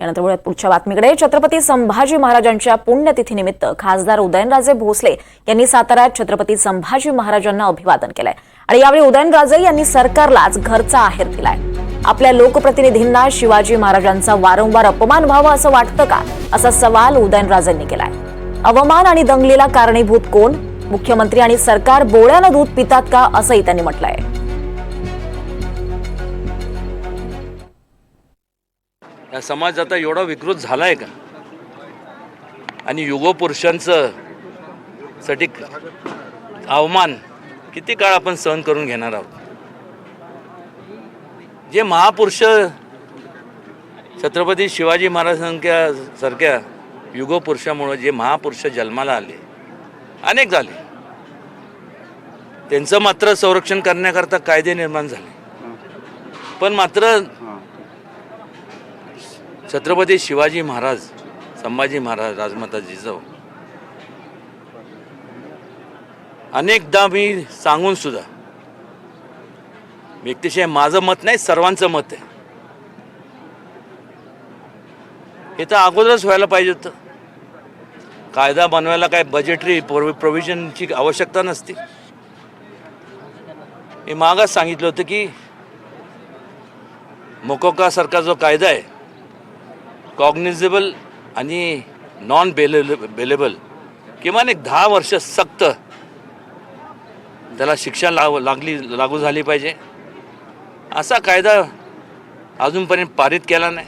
यानंतर वळूयात पुढच्या बातमीकडे. छत्रपती संभाजी महाराजांच्या पुण्यतिथीनिमित्त खासदार उदयनराजे भोसले यांनी साताऱ्यात छत्रपती संभाजी महाराजांना अभिवादन केलंय. आणि यावेळी उदयनराजे यांनी सरकारलाच घरचा आहेर दिलाय. आपल्या लोकप्रतिनिधींना शिवाजी महाराजांचा वारंवार अपमान व्हावा असं वाटतं का? असा सवाल उदयनराजेंनी केलाय. अवमान आणि दंगलीला कारणीभूत कोण? मुख्यमंत्री आणि सरकार बोळ्यानं दूध पितात का? असंही त्यांनी म्हटलंय. या समाज आता एवढा विकृत झाला आहे का? आणि युगपुरुषांचं साठी अवमान किती काळ आपण सहन करून घेणार आहोत? जे महापुरुष छत्रपती शिवाजी महाराजांच्या सारख्या युगपुरुषामुळं जे महापुरुष जन्माला आले अनेक झाले. त्यांचं मात्र संरक्षण करण्याकरता कायदे निर्माण झाले. पण मात्र छत्रपती शिवाजी महाराज संभाजी महाराज राजमाता जिजाऊ अनेकदा मी सांगून सुद्धा व्यक्तिशय माझं मत नाही सर्वांचं मत आहे. हे तर अगोदरच व्हायला पाहिजे होतं. कायदा बनवायला काय बजेटरी प्रोव्हिजनची आवश्यकता नसते. मी मागास सांगितलं होतं की मोकोकासारखा जो कायदा आहे कॉग्निझेबल आणि नॉन बेले बेलेबल किमान एक दहा वर्ष सक्त त्याला शिक्षा लाव लागली लागू झाली पाहिजे. असा कायदा अजूनपर्यंत पारित केला नाही.